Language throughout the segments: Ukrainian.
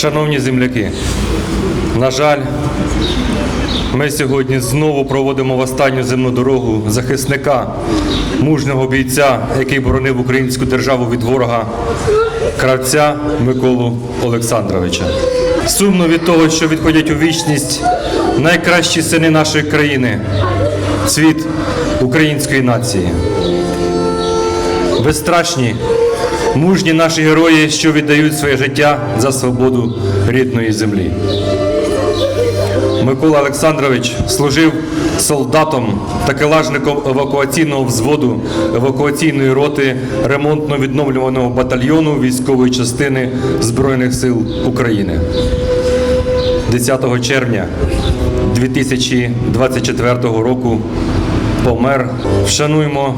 Шановні земляки, на жаль, ми сьогодні знову проводимо в останню земну дорогу захисника, мужнього бійця, який боронив українську державу від ворога, кравця Миколу Олександровича. Сумно від того, що відходять у вічність найкращі сини нашої країни, цвіт української нації. Безстрашні, мужні наші герої, що віддають своє життя за свободу рідної землі. Микола Олександрович служив солдатом та келажником евакуаційного взводу евакуаційної роти ремонтно-відновлюваного батальйону військової частини Збройних сил України. 10 червня 2024 року помер. Вшануємо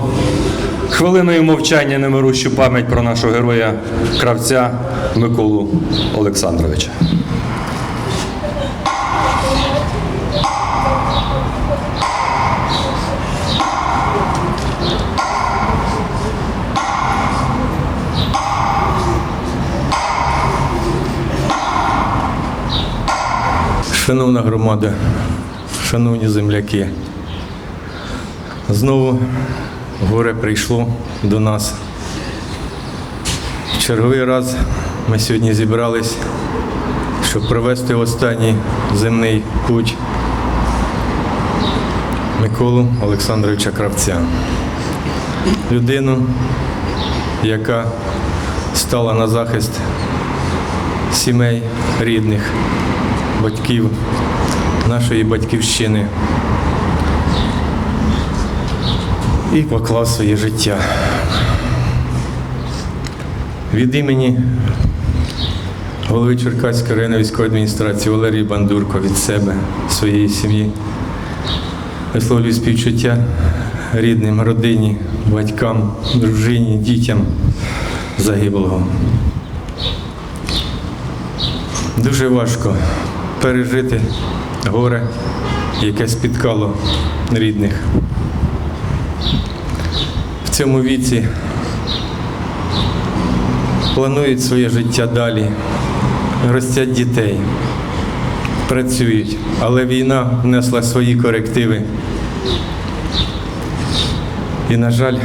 хвилиною мовчання немирущу пам'ять про нашого героя кравця Миколу Олександровича. Шановна громада, шановні земляки, знову горе прийшло до нас. Черговий раз ми сьогодні зібрались, щоб провести останній земний путь Миколу Олександровича Кравця. Людину, яка стала на захист сімей рідних, батьків нашої батьківщини і поклав своє життя. Від імені голови Черкаської районної військової адміністрації Валерії Бандурко від себе, своєї сім'ї. Висловлюю співчуття рідним, родині, батькам, дружині, дітям загиблого. Дуже важко пережити горе, яке спіткало рідних. В цьому віці планують своє життя далі, ростять дітей, працюють, але війна внесла свої корективи. І, на жаль,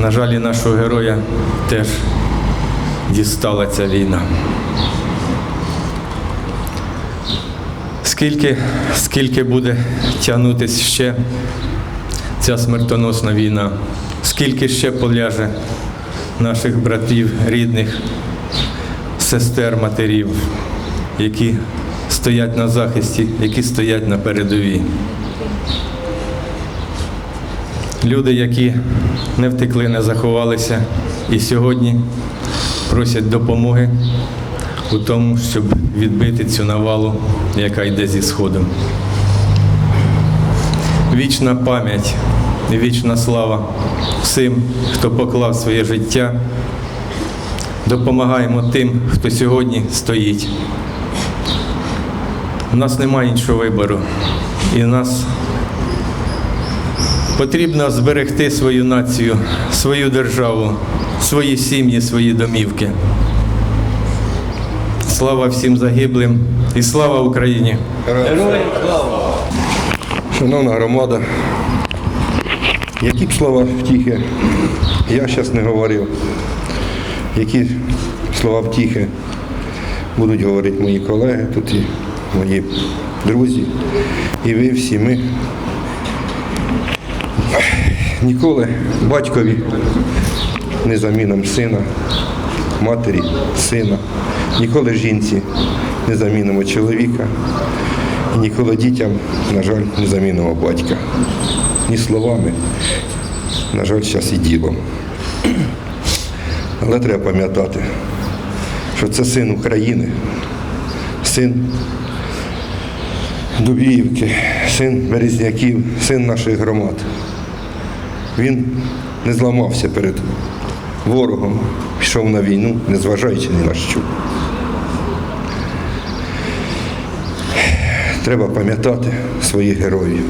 на жаль, і нашого героя теж дістала ця війна. Скільки, скільки буде тягнутися ще ця смертоносна війна, скільки ще поляже наших братів, рідних, сестер, матерів, які стоять на захисті, які стоять на передовій. Люди, які не втекли, не заховалися і сьогодні просять допомоги у тому, щоб відбити цю навалу, яка йде зі Сходом. Вічна пам'ять вічна слава всім, хто поклав своє життя. Допомагаємо тим, хто сьогодні стоїть. У нас немає іншого вибору. І нас потрібно зберегти свою націю, свою державу, свої сім'ї, свої домівки. Слава всім загиблим і слава Україні! Шановна громада, які б слова втіхи я зараз не говорив, які слова втіхи будуть говорити мої колеги, тут і мої друзі, і ви всі ми. Ніколи батькові не заміном сина, матері, сина, ніколи жінці не замінимо чоловіка, ніколи дітям, на жаль, не замінимо батька. Ні словами, на жаль, зараз і ділом. Але треба пам'ятати, що це син України, син Дубіївки, син Березняків, син наших громад. Він не зламався перед ворогом, пішов на війну, незважаючи ні на що. Треба пам'ятати своїх героїв.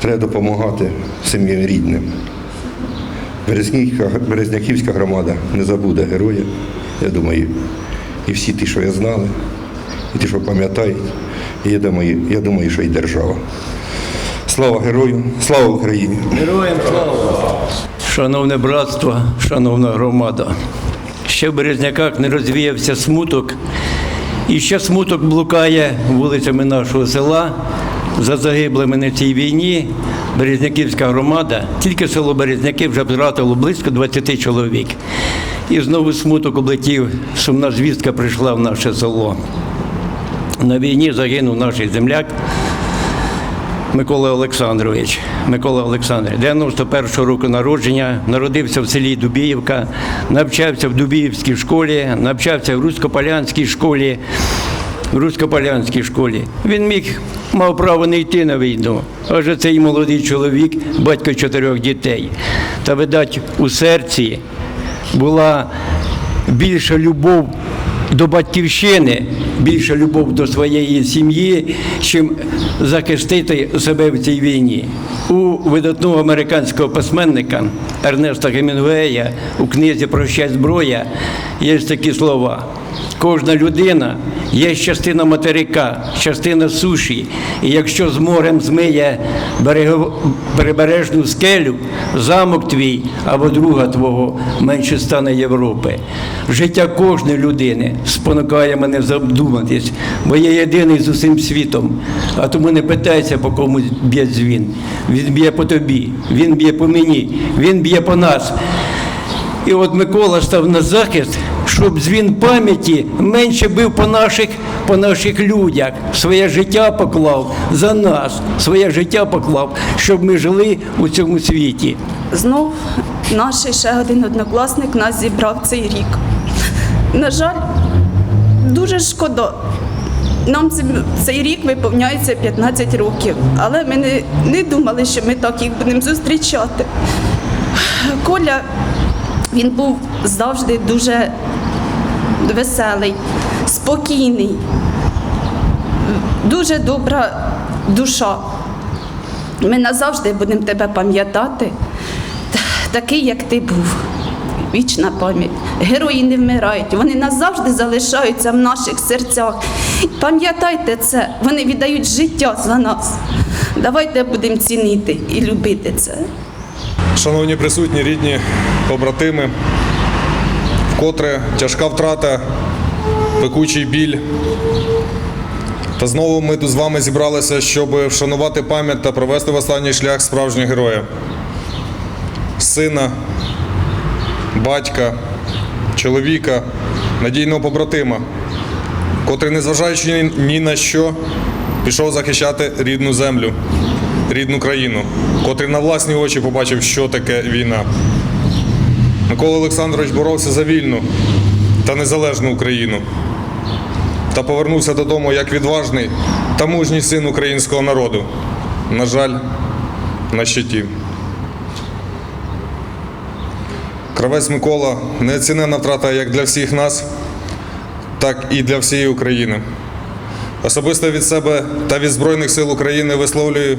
Треба допомагати сім'ям рідним. Березняківська, громада не забуде героя, я думаю, і всі ті, що я знали, і ті, що пам'ятають, і я думаю, я думаю, що і держава. Слава герою, слава Україні! Героям слава! Шановне братство, шановна громада. Ще в Березняках не розвіявся смуток, і ще смуток блукає вулицями нашого села за загиблими на цій війні. Березняківська громада, тільки село Березняки вже втратило близько 20 чоловік. І знову смуток облетів, сумна звістка прийшла в наше село. На війні загинув наш земляк Микола Олександрович. Микола Олександрович, 91-го року народження, народився в селі Дубіївка, навчався в Дубіївській школі, навчався в Руськополянській школі. В Руськополянській школі. Він міг, мав право не йти на війну. Адже цей молодий чоловік, батько чотирьох дітей. Та, видать, у серці була більша любов до батьківщини, більша любов до своєї сім'ї, чим захистити себе в цій війні. У видатного американського письменника Ернеста Гемінгуея у книзі Прощай зброя є такі слова. Кожна людина є частина материка, частина суші. І якщо з морем змиє прибережну скелю, замок твій або друга твого менше стане Європи. Життя кожної людини спонукає мене задуматись, бо я єдиний з усім світом. А тому не питайся, по кому б'є дзвін. Він б'є по тобі, він б'є по мені, він б'є по нас. І от Микола став на захист, щоб дзвін пам'яті менше бив по наших, по наших людях. Своє життя поклав за нас, своє життя поклав, щоб ми жили у цьому світі. Знов наш ще один однокласник нас зібрав цей рік. На жаль, дуже шкода. Нам цей рік виповняється 15 років, але ми не, не думали, що ми так їх будемо зустрічати. Коля він був завжди дуже веселий, спокійний, дуже добра душа. Ми назавжди будемо тебе пам'ятати, такий, як ти був. Вічна пам'ять. Герої не вмирають, вони назавжди залишаються в наших серцях. Пам'ятайте це, вони віддають життя за нас. Давайте будемо цінити і любити це. Шановні присутні, рідні, побратими, вкотре тяжка втрата, пекучий біль. Та знову ми тут з вами зібралися, щоб вшанувати пам'ять та провести в останній шлях справжнього героя, сина, батька, чоловіка, надійного побратима, котрий, незважаючи ні- на що, пішов захищати рідну землю, рідну країну, котрий на власні очі побачив, що таке війна. Микола Олександрович боровся за вільну та незалежну Україну та повернувся додому як відважний та мужній син українського народу. На жаль, на щиті. Кравець Микола неоцінена втрата як для всіх нас, так і для всієї України. Особисто від себе та від Збройних сил України висловлюю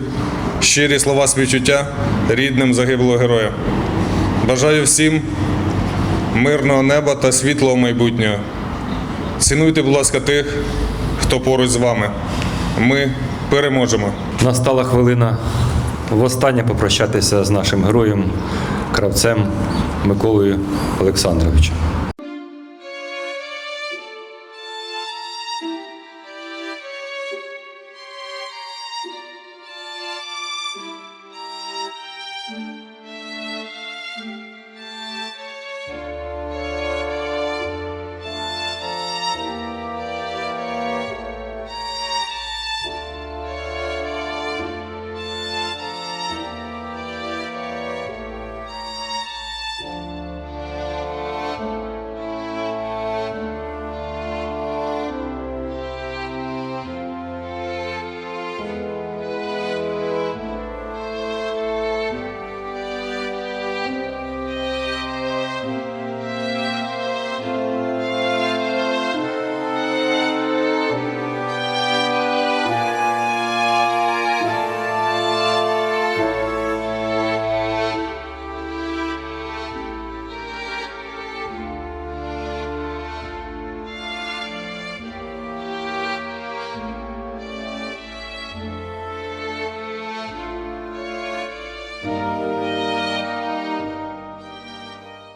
щирі слова співчуття рідним загиблого героя. Бажаю всім мирного неба та світлого майбутнього. Цінуйте, будь ласка, тих, хто поруч з вами. Ми переможемо. Настала хвилина востаннє попрощатися з нашим героєм, кравцем Миколою Олександровичем.